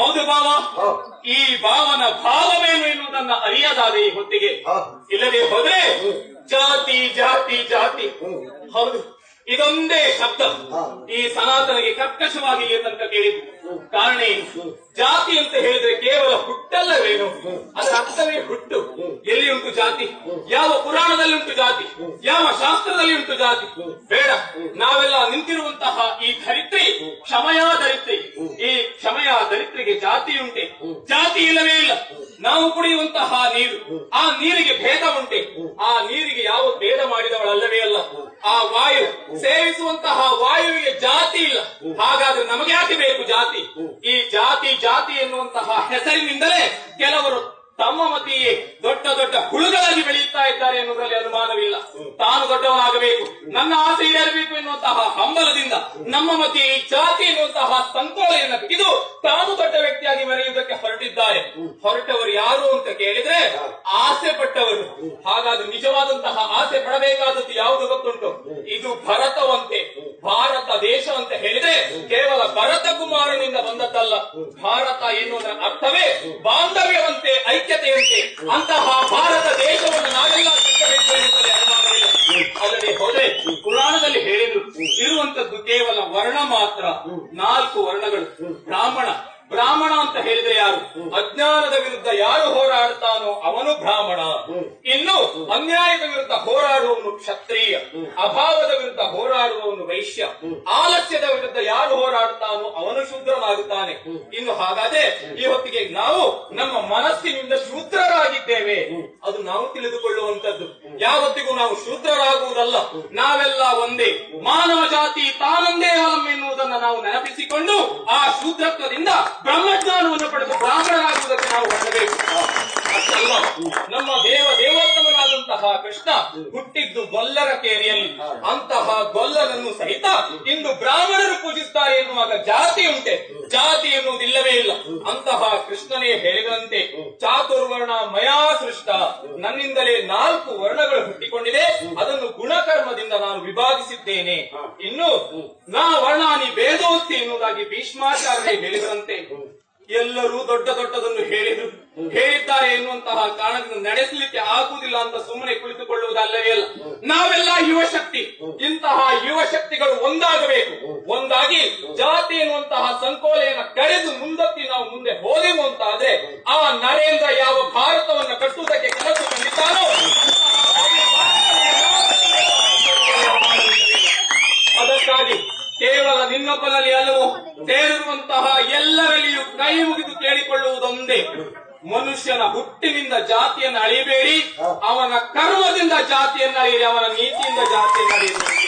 ಹೌದು ಭಾವ ಈ ಭಾವನ ಭಾವವೇನು ಎನ್ನುವುದನ್ನ ಅರಿಯದಾದ ಈ ಹೊತ್ತಿಗೆ. ಇಲ್ಲದೆ ಹೋದ್ರೆ ಜಾತಿ ಜಾತಿ ಜಾತಿ. ಹೌದು. ಇದೊಂದೇ ಶಬ್ದ. ಈ ಸನಾತನಿಗೆ ಕರ್ಕಶವಾಗಿ ಏನಂತ ಕೇಳಿದ್ರು ಕೇಳಿದ್ದು ಕಾರಣ ಏನು? ಜಾತಿ ಅಂತ ಹೇಳಿದ್ರೆ ಕೇವಲ ಹುಟ್ಟಲ್ಲವೇನು? ಅದರ ಅರ್ಥವೇ ಹುಟ್ಟು. ಎಲ್ಲಿ ಉಂಟು ಜಾತಿ? ಯಾವ ಪುರಾಣದಲ್ಲಿ ಉಂಟು ಜಾತಿ? ಯಾವ ಶಾಸ್ತ್ರದಲ್ಲಿ ಉಂಟು ಜಾತಿ? ಬೇಡ. ನಾವೆಲ್ಲ ನಿಂತಿರುವಂತಹ ಈ ಧರಿತ್ರಿ ಕ್ಷಮಯ ಧರಿತ್ರಿ ಧರಿತ್ರಿಗೆ ಜಾತಿ ಉಂಟೆ. ಜಾತಿ ಇಲ್ಲವೇ ಇಲ್ಲ. ನಾವು ಕುಡಿಯುವಂತಹ ನೀರು. ಆ ನೀರಿಗೆ ಭೇದ ಉಂಟೆ. ಆ ನೀರಿಗೆ ಯಾವ ಭೇದ ಮಾಡಿದವಳಲ್ಲವೇ ಅಲ್ಲ. ಆ ವಾಯು. ಸೇವಿಸುವಂತಹ ವಾಯುವಿಗೆ ಜಾತಿ ಇಲ್ಲ. ಹಾಗಾದ್ರೆ ನಮಗೆ ಯಾಕೆ ಬೇಕು ಜಾತಿ? ಈ ಜಾತಿ ಜಾತಿ ಎನ್ನುವಂತಹ ಹೆಸರಿನಿಂದಲೇ ಕೆಲವರು ತಮ್ಮ ಮತಿಯೇ ದೊಡ್ಡ ದೊಡ್ಡ ತಾನು ದೊಡ್ಡವನಾಗಬೇಕು. ನನ್ನ ಆಸೆ ಈಡೇರಬೇಕು ಎನ್ನುವಂತಹ ಹಂಬಲದಿಂದ ನಮ್ಮ ಮತಿ ಈ ಜಾತಿ ಎನ್ನುವಂತಹ ಸಂಕೋಲೆಯನ್ನು ಇದು ತಾನು ದೊಡ್ಡ ವ್ಯಕ್ತಿಯಾಗಿ ಮೆರೆಯುವುದಕ್ಕೆ ಹೊರಟಿದ್ದಾರೆ. ಹೊರಟವರು ಯಾರು ಅಂತ ಕೇಳಿದ್ರೆ ಆಸೆ ಪಟ್ಟವರು. ಹಾಗಾದ್ರೆ ನಿಜವಾದಂತಹ ಆಸೆ ಪಡಬೇಕಾದದ್ದು ಯಾವುದು ಗೊತ್ತುಂಟು? ಇದು ಭರತವಂತೆ, ಭಾರತ ದೇಶ ಅಂತ ಹೇಳಿದ್ರೆ ಕೇವಲ ಭರತ ಕುಮಾರನಿಂದ ಬಂದದ್ದಲ್ಲ. ಭಾರತ ಎನ್ನುವುದರ ಅರ್ಥವೇ ಬಾಂಧವ್ಯವಂತೆ, ಐಕ್ಯತೆಯಂತೆ. ಅಂತಹ ಭಾರತ ದೇಶವನ್ನು ನಾವೆಲ್ಲ ಪುರಾಣದಲ್ಲಿ ಹೇಳಿದ್ರು ಇರುವಂತದ್ದು ಕೇವಲ ವರ್ಣ ಮಾತ್ರ ನಾಲ್ಕು ವರ್ಣಗಳು. ಬ್ರಾಹ್ಮಣ. ಬ್ರಾಹ್ಮಣ ಅಂತ ಹೇಳಿದ್ರೆ ಯಾರು? ಅಜ್ಞಾನದ ವಿರುದ್ಧ ಯಾರು ಹೋರಾಡ್ತಾನೋ ಅವನು ಬ್ರಾಹ್ಮಣ. ಇನ್ನು ಅನ್ಯಾಯದ ವಿರುದ್ಧ ಹೋರಾಡುವವನು ಕ್ಷತ್ರಿಯ. ಅಭಾವದ ವಿರುದ್ಧ ಹೋರಾಡುವವನು ವೈಶ್ಯ. ಆಲಸ್ಯದ ವಿರುದ್ಧ ಯಾರು ಹೋರಾಡ್ತಾನೋ ಅವನು ಶೂದ್ರನಾಗುತ್ತಾನೆ. ಇನ್ನು ಹಾಗಾದ್ರೆ ಈ ಹೊತ್ತಿಗೆ ನಾವು ನಮ್ಮ ಮನಸ್ಸಿನಿಂದ ಶೂದ್ರರಾಗಿದ್ದೇವೆ. ಅದು ನಾವು ತಿಳಿದುಕೊಳ್ಳುವಂತದ್ದು ಯಾವತ್ತಿಗೂ ನಾವು ಶೂದ್ರರಾಗುವುದಲ್ಲ ನಾವೆಲ್ಲ ಒಂದೇ. ಮಾನವ ಜಾತಿ ತಾನೊಂದೇ ಅಲಂ ಎನ್ನುವುದನ್ನು ನಾವು ನೆನಪಿಸಿಕೊಂಡು ಆ ಶೂದ್ರತ್ವದಿಂದ ಬ್ರಹ್ಮಜ್ಞಾನವನ್ನು ಪಡೆದು ಬ್ರಾಹ್ಮಣರಾಗುವುದಕ್ಕೆ ನಾವು ಬರಬೇಕು. ಅಷ್ಟಲ್ಲ ನಮ್ಮ ದೇವೋತ್ತಮನಾದಂತಹ ಕೃಷ್ಣ ಹುಟ್ಟಿದ್ದು ಗೊಲ್ಲರ ಕೇರಿಯಲ್ಲಿ ಅಂತಹ ಗೊಲ್ಲರನ್ನು ಸಹಿತ ಇಂದು ಬ್ರಾಹ್ಮಣರು ಪೂಜಿಸ್ತಾರೆ ಎನ್ನುವಾಗ ಜಾತಿ ಉಂಟೆ. ಜಾತಿ ಎನ್ನುವುದಿಲ್ಲವೇ ಇಲ್ಲ. ಅಂತಹ ಕೃಷ್ಣನೇ ಹೇಳಿದಂತೆ ಚಾತುರ್ವರ್ಣ ಮಯಾ ಸೃಷ್ಟ. ನನ್ನಿಂದಲೇ ನಾಲ್ಕು ವರ್ಣಗಳು ಹುಟ್ಟಿಕೊಂಡಿದೆ. ಅದನ್ನು ಗುಣಕರ್ಮದಿಂದ ನಾನು ವಿಭಾಗಿಸಿದ್ದೇನೆ. ಇನ್ನು ನಾ ವರ್ಣಾನಿ ಭೇದೋಸ್ತಿ ಎನ್ನುವುದಾಗಿ ಭೀಷ್ಮಾಚಾರ್ಯ ಹೇಳಿದಂತೆ ಎಲ್ಲರೂ ದೊಡ್ಡ ದೊಡ್ಡದನ್ನು ಹೇಳಿದ್ರು. ಹೇಳಿದ್ದಾರೆ ಎನ್ನುವಂತಹ ಕಾರಣದಿಂದ ನಡೆಸಲಿಕ್ಕೆ ಆಗುವುದಿಲ್ಲ ಅಂತ ಸುಮ್ಮನೆ ಕುಳಿತುಕೊಳ್ಳುವುದಲ್ಲವೇ ಅಲ್ಲ. ನಾವೆಲ್ಲ ಯುವಶಕ್ತಿ. ಇಂತಹ ಯುವಶಕ್ತಿಗಳು ಒಂದಾಗಬೇಕು. ಒಂದಾಗಿ ಜಾತಿ ಎನ್ನುವಂತಹ ಸಂಕೋಲೆಯನ್ನು ಕರೆದು ಮುಂದಕ್ಕೆ ನಾವು ಮುಂದೆ ಹೋದೆವು ಅಂತಾದ್ರೆ ಆ ನರೇಂದ್ರ ಯಾವ ಭಾರತವನ್ನು ಕಟ್ಟುವುದಕ್ಕೆ ಕನಸು ಕಂಡಿದ್ದಾನೋ ಅದಕ್ಕಾಗಿ ಕೇವಲ ನಿನ್ನೊಬ್ಬನಲ್ಲಿ ಅಲ್ಲವೋ? ಸೇರಿರುವಂತಹ ಕೈ ಮುಗಿದು ಕೇಳಿಕೊಳ್ಳುವುದೊಂದೇ. ಮನುಷ್ಯನ ಹುಟ್ಟಿನಿಂದ ಜಾತಿಯನ್ನು ಅಳಿಬೇಡಿ. ಅವನ ಕರ್ಮದಿಂದ ಜಾತಿಯನ್ನು ಅಳಿಯಿರಿ. ಅವನ ನೀತಿಯಿಂದ ಜಾತಿಯನ್ನು ಅಳಿಯಿರಿ.